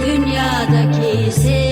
dünyadaki sevilen